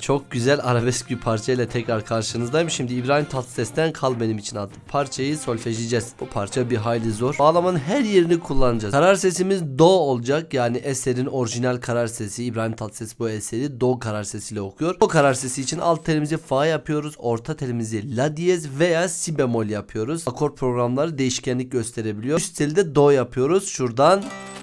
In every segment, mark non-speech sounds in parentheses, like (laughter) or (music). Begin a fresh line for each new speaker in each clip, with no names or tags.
Çok güzel arabesk bir parçayla tekrar karşınızdayım. Şimdi İbrahim Tatlıses'ten Kal Benim için adlı parçayı solfejleyeceğiz. Bu parça bir hayli zor. Bağlamanın her yerini kullanacağız. Karar sesimiz do olacak. Yani eserin orijinal karar sesi. İbrahim Tatlıses bu eseri do karar sesiyle okuyor. O karar sesi için alt telimizi fa yapıyoruz. Orta telimizi la diyez veya si bemol yapıyoruz. Akor programları değişkenlik gösterebiliyor. Üst teli do yapıyoruz. Şuradan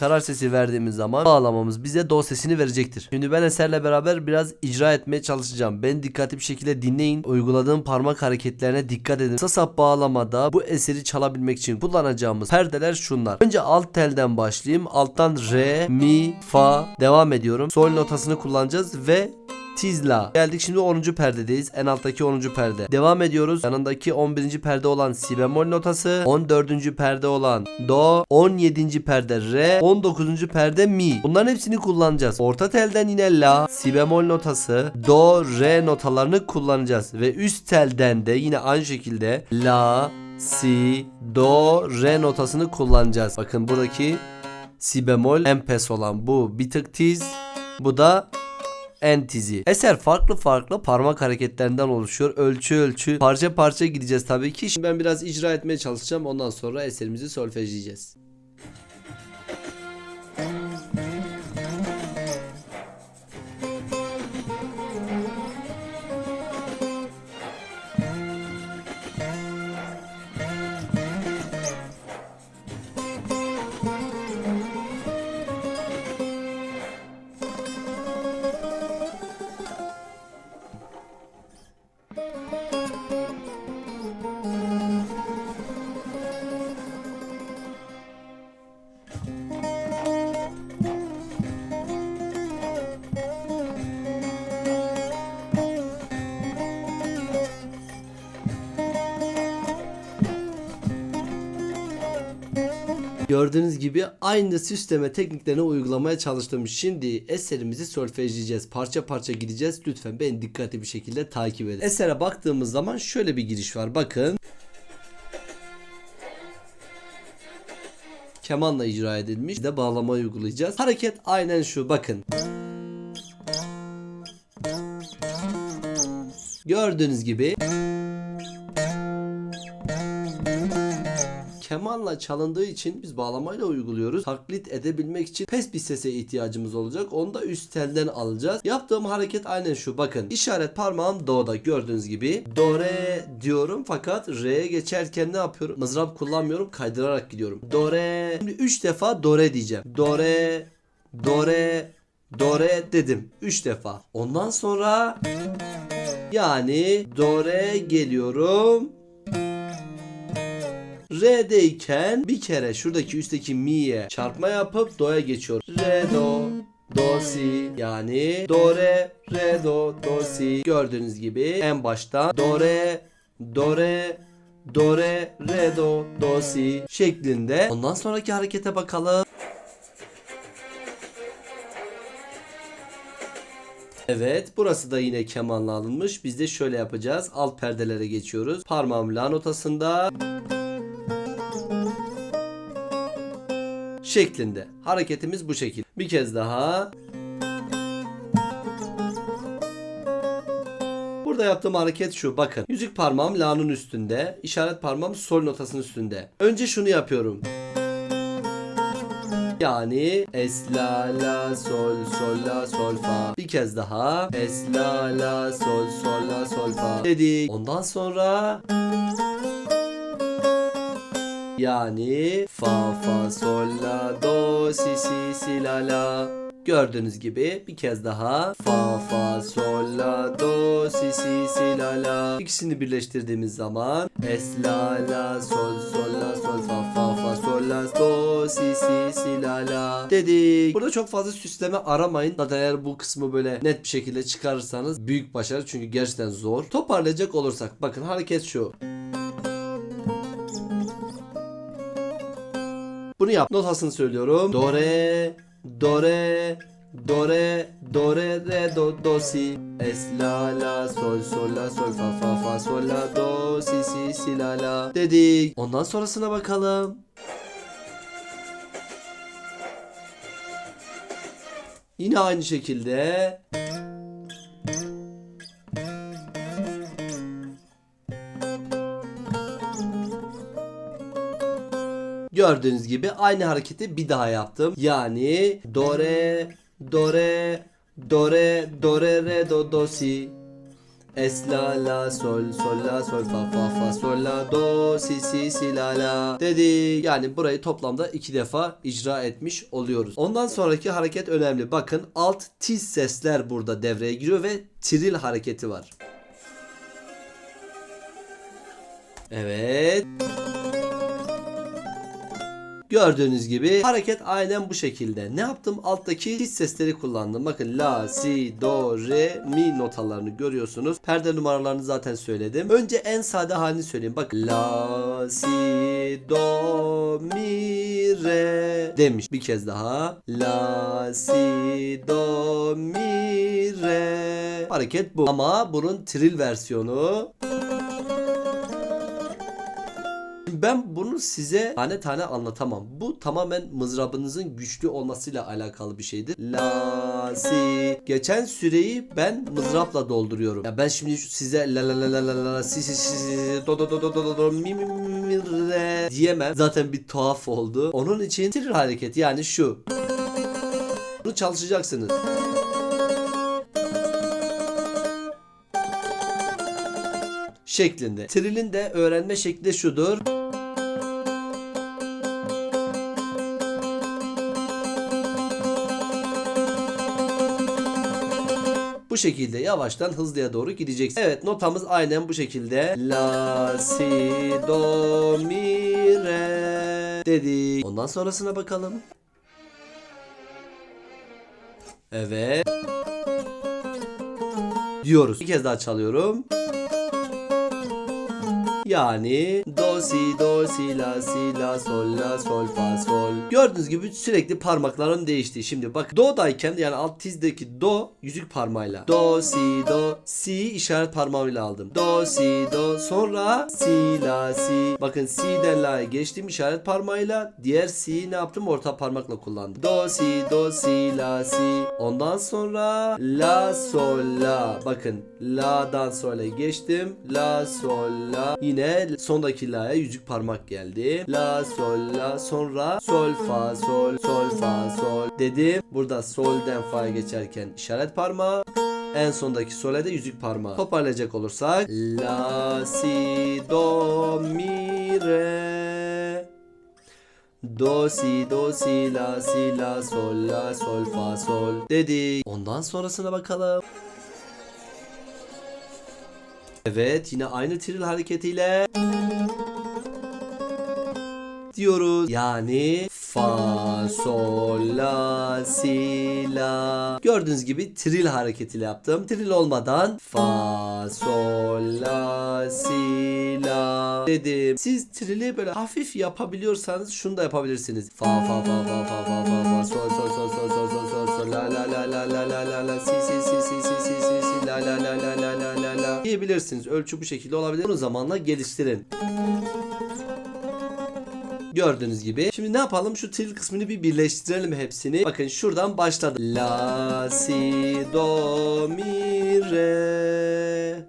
karar sesi verdiğimiz zaman bağlamamız bize do sesini verecektir. Şimdi ben eserle beraber biraz icra etmeye çalışacağım. Ben dikkatli bir şekilde dinleyin. Uyguladığım parmak hareketlerine dikkat edin. Sasap bağlamada bu eseri çalabilmek için kullanacağımız perdeler şunlar. Önce alt telden başlayayım. Alttan re, mi, fa devam ediyorum. Sol notasını kullanacağız ve Tizla. Geldik şimdi 10. perdedeyiz. En alttaki 10. perde. Devam ediyoruz. Yanındaki 11. perde olan si bemol notası. 14. perde olan do. 17. perde re. 19. perde mi. Bunların hepsini kullanacağız. Orta telden yine la, si bemol notası, do, re notalarını kullanacağız. Ve üst telden de yine aynı şekilde la, si, do, re notasını kullanacağız. Bakın buradaki si bemol empes olan bu bir tık tiz. Bu da entizi. Eser farklı farklı parmak hareketlerinden oluşuyor. Ölçü ölçü parça parça gideceğiz tabii ki. Şimdi ben biraz icra etmeye çalışacağım. Ondan sonra eserimizi solfejleyeceğiz. Gördüğünüz gibi aynı süsleme tekniklerini uygulamaya çalıştım. Şimdi eserimizi solfejleyeceğiz. Parça parça gideceğiz. Lütfen beni dikkatli bir şekilde takip edin. Esere baktığımız zaman şöyle bir giriş var. Bakın. Kemanla icra edilmiş. Bir de bağlama uygulayacağız. Hareket aynen şu. Bakın. Gördüğünüz gibi kemanla çalındığı için biz bağlamayla uyguluyoruz. Taklit edebilmek için pes bir sese ihtiyacımız olacak. Onu da üst telden alacağız. Yaptığım hareket aynen şu. Bakın işaret parmağım do'da gördüğünüz gibi. Do re diyorum fakat re'ye geçerken ne yapıyorum? Mızrap kullanmıyorum. Kaydırarak gidiyorum. Do re. Şimdi 3 defa do re diyeceğim. Do re do re do re dedim 3 defa. Ondan sonra yani do re geliyorum. Re'deyken bir kere şuradaki üstteki mi'ye çarpma yapıp do'ya geçiyor. Re do do si yani do re re do do si gördüğünüz gibi en başta do re do re do re re do do si şeklinde. Ondan sonraki harekete bakalım. Evet burası da yine kemanla alınmış. Biz de şöyle yapacağız. Alt perdelere geçiyoruz. Parmağım la notasında. Şeklinde. Hareketimiz bu şekil. Bir kez daha. Burada yaptığım hareket şu bakın. Yüzük parmağım la'nın üstünde. işaret parmağım sol notasının üstünde. Önce şunu yapıyorum. Yani es la la sol sol la sol fa. Bir kez daha. Es la la sol sol la sol fa dedik. Ondan sonra yani fa fa sol la do si si si la la. Gördüğünüz gibi bir kez daha fa fa sol la do si si si la la. İkisini birleştirdiğimiz zaman es la la sol sol la sol fa fa fa sol la do si si si la la dedik. Burada çok fazla süsleme aramayın. Zaten eğer bu kısmı böyle net bir şekilde çıkarırsanız büyük başarı çünkü gerçekten zor. Toparlayacak olursak bakın hareket şu. Bunu yap. Notasını söylüyorum. Do re do re do re do re re do do si es la la sol sol la sol fa fa fa sol la do si si si la la dedik. Ondan sonrasına bakalım. Yine aynı şekilde Gördüğünüz gibi aynı hareketi bir daha yaptım. Yani do re do re do re do re re do do si Es la la sol sol la sol fa fa fa sol la do si si si la la dedi. Yani burayı toplamda iki defa icra etmiş oluyoruz. Ondan sonraki hareket önemli. Bakın alt tiz sesler burada devreye giriyor ve tril hareketi var. Evet. Gördüğünüz gibi hareket aynen bu şekilde. Ne yaptım? Alttaki tiz sesleri kullandım. Bakın la, si, do, re, mi notalarını görüyorsunuz. Perde numaralarını zaten söyledim. Önce en sade halini söyleyeyim. Bak la, si, do, mi, re demiş. Bir kez daha. La, si, do, mi, re. Hareket bu. Ama bunun tril versiyonu ben bunu size tane tane anlatamam. Bu tamamen mızrabınızın güçlü olmasıyla alakalı bir şeydir. La si. Geçen süreyi ben mızrapla dolduruyorum. Ya ben şimdi size la la la la la la si si si do do do do do do mi mi mi re diyemem. Zaten bir tuhaf oldu. Onun için tir hareketi yani şu. Bunu çalışacaksınız. şeklinde. Trilin de öğrenme şekli şudur. Şekilde yavaştan hızlıya doğru gideceksin. Evet notamız aynen bu şekilde. La si do mi re dedik. Ondan sonrasına bakalım. Evet. Diyoruz. Bir kez daha çalıyorum. Yani si do si la si la sol la sol fa sol. Gördüğünüz gibi sürekli parmakların değişti. Şimdi bak do'dayken yani alt tizdeki do yüzük parmağıyla. Do si do si işaret parmağıyla aldım. Do si do sonra si la si. Bakın si'den la'ya geçtim işaret parmağıyla. Diğer si ne yaptım orta parmakla kullandım. Do si do si la si. Ondan sonra la sol la. Bakın la'dan sonra geçtim. La sol la. Yine sondaki la'ya yüzük parmak geldi. La sol la sonra sol fa sol sol fa sol dedim. Burada solden fa'ya geçerken işaret parmağı. En sondaki sole de yüzük parmağı. Toparlayacak olursak la si do mi re Do si do si la si la sol la sol fa sol dedik. Ondan sonrasına bakalım. Evet yine aynı tril hareketiyle diyoruz. Yani fa sol la si la. Gördüğünüz gibi tril hareketiyle yaptım. Tril olmadan fa sol la si la dedim. Siz trili böyle hafif yapabiliyorsanız şunu da yapabilirsiniz. Fa fa fa fa fa fa fa fa sol sol sol sol sol sol sol sol la la la la la la la la si si si si si si si si la la la la la la la la diyebilirsiniz. Ölçü bu şekilde olabilir. Bunu zamanla geliştirin. Gördüğünüz gibi. Şimdi ne yapalım? Şu tril kısmını bir birleştirelim hepsini. Bakın şuradan başladı. La si do mi re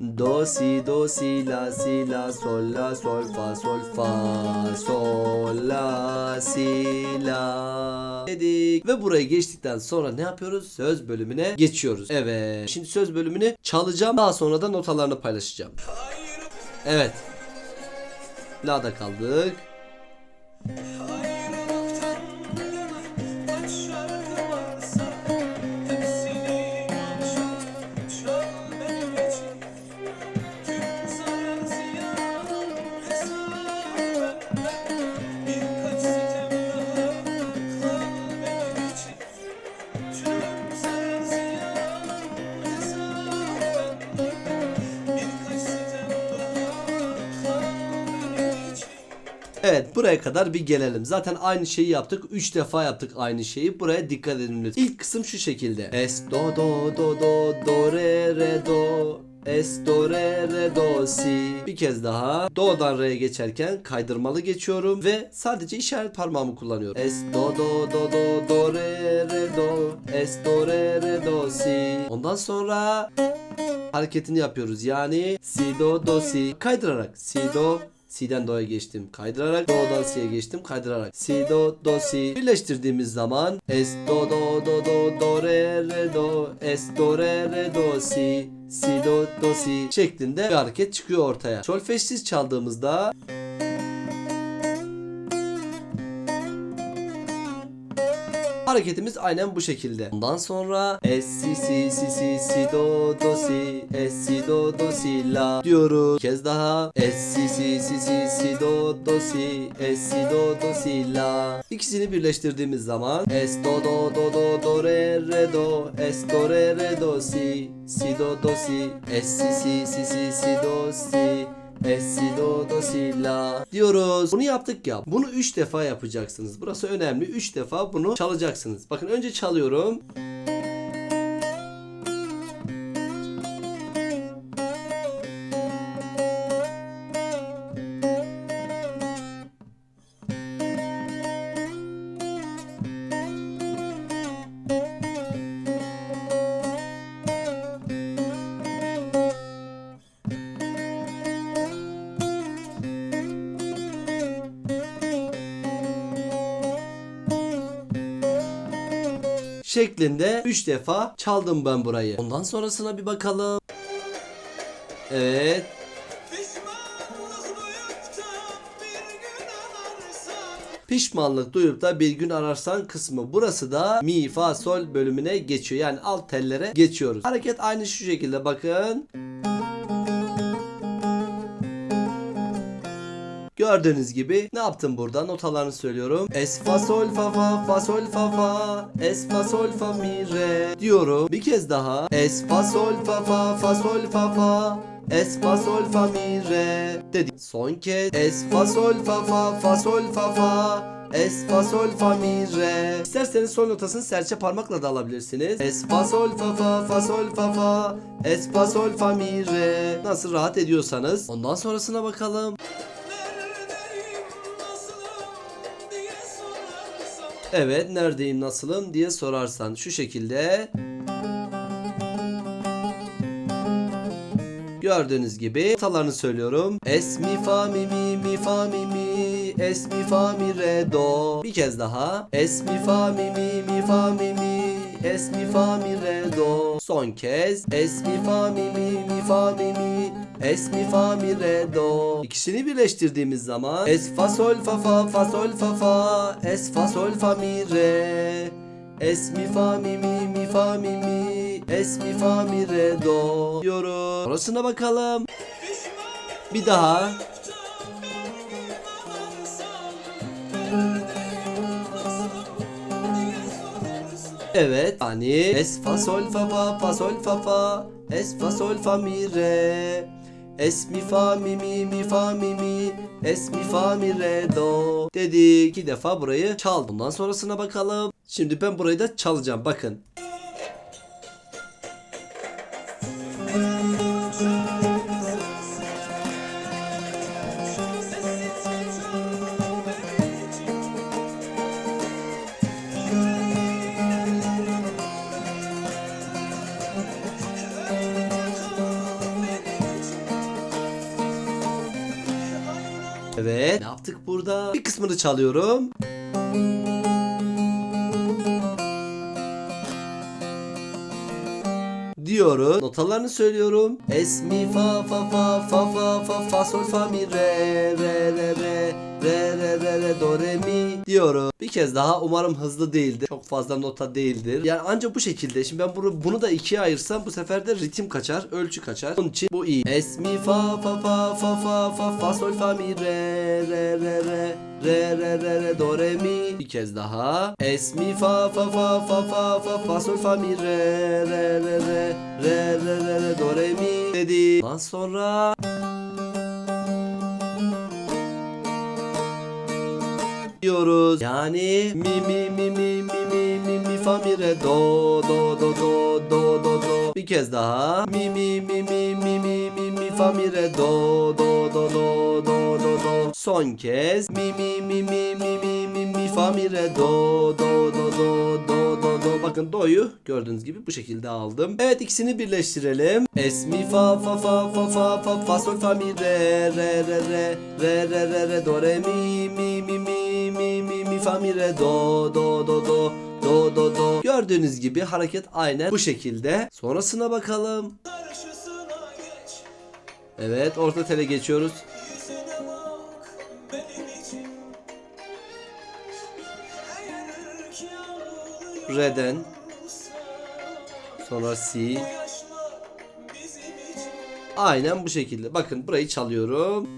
Do si do si la si la sol la sol fa sol fa sol la si la dedik ve buraya geçtikten sonra ne yapıyoruz? Söz bölümüne geçiyoruz. Evet. Şimdi söz bölümünü çalacağım. Daha sonra da notalarını paylaşacağım. Evet. La'da kaldık. Buraya kadar bir gelelim. Zaten aynı şeyi yaptık. 3 defa yaptık aynı şeyi. Buraya dikkat edin lütfen. İlk kısım şu şekilde. Es do do do do do re re do Es do re re do si. Bir kez daha. Do'dan re'ye geçerken kaydırmalı geçiyorum ve sadece işaret parmağımı kullanıyorum. Es do do do do do re re do. Es do re re do si. Ondan sonra hareketini yapıyoruz. Yani si do do si kaydırarak si do Si'den do'ya geçtim kaydırarak. Do'dan si'ye geçtim kaydırarak. Si do do si. Birleştirdiğimiz zaman es do do do do do re re do es do re re do si si do do si şeklinde bir hareket çıkıyor ortaya. Solfejsiz çaldığımızda Hareketimiz aynen bu şekilde. Ondan sonra es si si si si si do do si es si do do si la diyoruz. Bir kez daha es si si si si si do do si es si do do si la. İkisini birleştirdiğimiz zaman es do do do do do re re do es do re re do si si do do si es si si si si si do si Es si do do si la diyoruz. Bunu yaptık ya. Bunu 3 defa yapacaksınız. Burası önemli. 3 defa bunu çalacaksınız. Bakın önce çalıyorum. Şeklinde 3 defa çaldım ben burayı. Ondan sonrasına bir bakalım. Evet.
Pişmanlık duyup da bir gün
ararsan kısmı. Burası da mi fa sol bölümüne geçiyor. Yani alt tellere geçiyoruz. Hareket aynı şu şekilde bakın. Gördüğünüz gibi ne yaptım burada? Notalarını söylüyorum. Es fa sol fa fa fa sol fa fa es fa sol fa mi re diyorum. Bir kez daha. Es fa sol fa fa fa sol fa fa Es fa sol fa mi re dedik. Son kez es fa sol fa fa fa sol fa fa Es fa sol fa mi re. İsterseniz sol notasını serçe parmakla da alabilirsiniz. Es fa sol fa fa fa sol fa fa Es fa sol fa mi re. Nasıl rahat ediyorsanız. Ondan sonrasına bakalım. Evet neredeyim nasılım diye sorarsan şu şekilde Gördüğünüz gibi notalarını söylüyorum. Es mi fa mi mi mi fa mi mi es mi fa mi re do. Bir kez daha. Es mi fa mi mi mi fa mi mi es mi fa mi re do. Son kez. Es mi fa mi mi mi fa mi mi es mi fa mi re do. İkisini birleştirdiğimiz zaman es fa sol fa fa fa sol fa fa es fa sol fa mi re Es mi fa mi mi mi fa mi mi Es mi fa mi re do diyoruz. Orasına bakalım. Bir daha. Evet. Yani es fa sol fa fa fa sol fa fa es fa sol fa mi re Es mi fa mi mi mi fa mi mi Es mi fa mi re do dedik. İki defa burayı çal. Bundan sonrasına bakalım. Şimdi ben burayı da çalacağım. Bakın. Evet. Ne yaptık burada? Bir kısmını çalıyorum. diyoruz. Notalarını söylüyorum. Es mi fa fa fa fa fa fa fa sol fa mi re re re re re re re re do re mi diyoruz. Bir kez daha umarım hızlı değildir. Çok fazla nota değildir. Yani ancak bu şekilde. Şimdi ben bunu, bunu da ikiye ayırsam bu sefer de ritim kaçar, ölçü kaçar. Onun için bu iyi. Es mi fa fa fa fa fa fa fa sol fa mi re re re re re re re re do re mi. Bir kez daha. Es mi fa fa fa fa fa fa fa sol fa mi re re re re re re re re do re mi dedi. Ondan sonra diyoruz. Yani mi mi mi mi mi mi mi mi fa mi re do do do do do do do. Bir kez daha. Mi mi mi mi mi mi mi mi fa mi re do do do do do do do. Son kez. Mi mi mi mi mi mi mi mi fa mi re do do do do do do do bakın do'yu gördüğünüz gibi bu şekilde aldım. Evet ikisini birleştirelim. Es mi fa fa fa fa fa fa fa sol fa mi re re re re re re re re do re mi mi mi mi mi fa mi re do do do do do do do. Gördüğünüz gibi hareket aynen bu şekilde. Sonrasına bakalım. Evet orta tele geçiyoruz. Re'den sonra si. Aynen bu şekilde. Bakın burayı çalıyorum.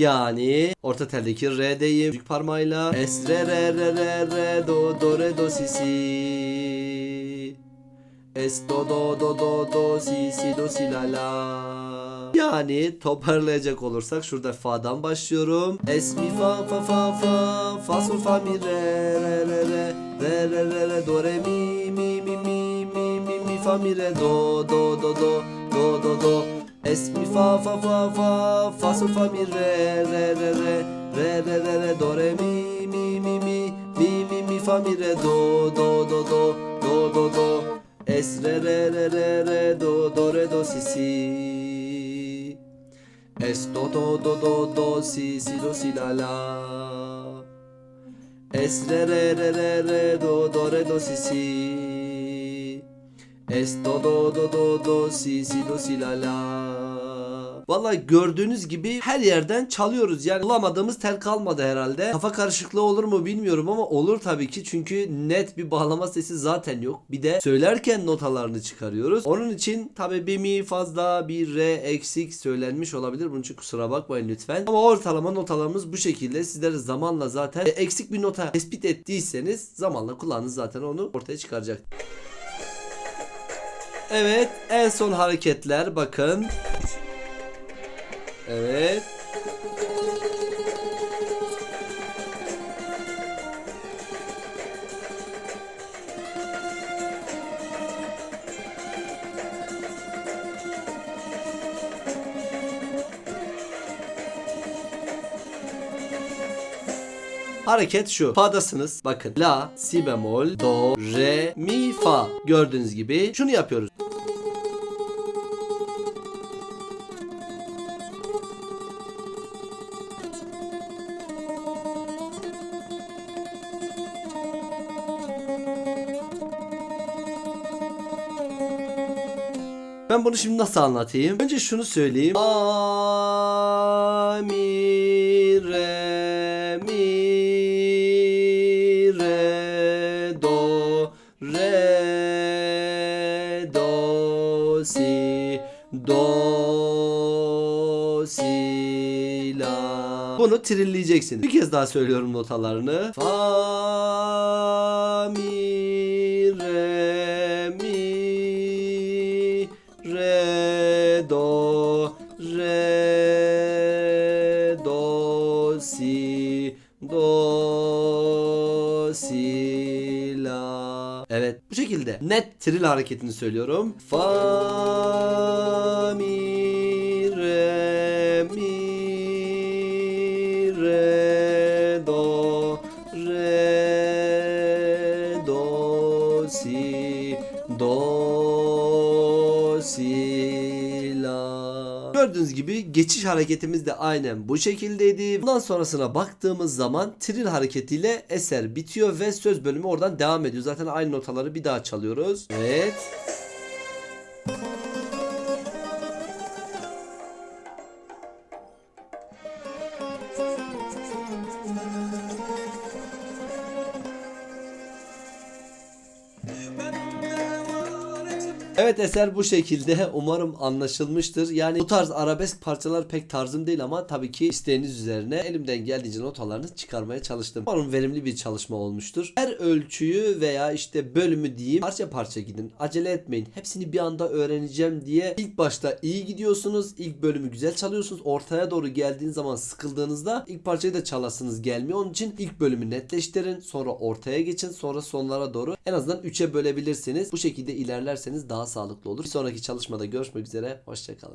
Yani orta teldeki R'deyim. Büyük parmağıyla Es re re re re re do do re do si si. Es do do do do do si si do si la la. Yani toparlayacak olursak şurada fa'dan başlıyorum. Es mi fa fa fa fa fa sol fa mi re re re re re re re re do re mi mi mi mi mi mi mi fa mi re do do do do do do do Es mi fa fa fa fa fa sol fa mi re re re re re re re re do re mi mi mi mi mi mi mi fa mi re do do do do do do do Es re re re re re do do re do si si Es do do do do do si si do si la la Es re re re re re do do re do si si Es do do do do do si si do si la la Vallahi gördüğünüz gibi her yerden çalıyoruz. Yani bulamadığımız tel kalmadı herhalde. Kafa karışıklığı olur mu bilmiyorum ama olur tabii ki. Çünkü net bir bağlama sesi zaten yok. Bir de söylerken notalarını çıkarıyoruz. Onun için tabii bir mi fazla bir re eksik söylenmiş olabilir. Bunun için kusura bakmayın lütfen. Ama ortalama notalarımız bu şekilde. Sizler zamanla zaten eksik bir nota tespit ettiyseniz zamanla kulağınız zaten onu ortaya çıkaracak. Evet en son hareketler bakın. Evet. Hareket şu. Fa'dasınız. Bakın. La, si bemol, do, re, mi, fa. Gördüğünüz gibi şunu yapıyoruz. Bunu şimdi nasıl anlatayım? Önce şunu söyleyeyim. A mi re mi re do re do si do si la. Bunu trilleyeceksin. Bir kez daha söylüyorum notalarını. Fa Tril hareketini söylüyorum. Fa Gördüğünüz gibi geçiş hareketimiz de aynen bu şekildeydi. Bundan sonrasına baktığımız zaman trill hareketiyle eser bitiyor ve söz bölümü oradan devam ediyor. Zaten aynı notaları bir daha çalıyoruz. Evet. Evet eser bu şekilde (laughs) umarım anlaşılmıştır. Yani bu tarz arabesk parçalar pek tarzım değil ama tabii ki isteğiniz üzerine elimden geldiğince notalarını çıkarmaya çalıştım. Umarım verimli bir çalışma olmuştur. Her ölçüyü veya işte bölümü diyeyim parça parça gidin. Acele etmeyin. Hepsini bir anda öğreneceğim diye ilk başta iyi gidiyorsunuz. İlk bölümü güzel çalıyorsunuz. Ortaya doğru geldiğiniz zaman sıkıldığınızda ilk parçayı da çalasınız gelmiyor. Onun için ilk bölümü netleştirin. Sonra ortaya geçin. Sonra sonlara doğru en azından 3'e bölebilirsiniz. Bu şekilde ilerlerseniz daha sağlıklı olur. Bir sonraki çalışmada görüşmek üzere. Hoşçakalın.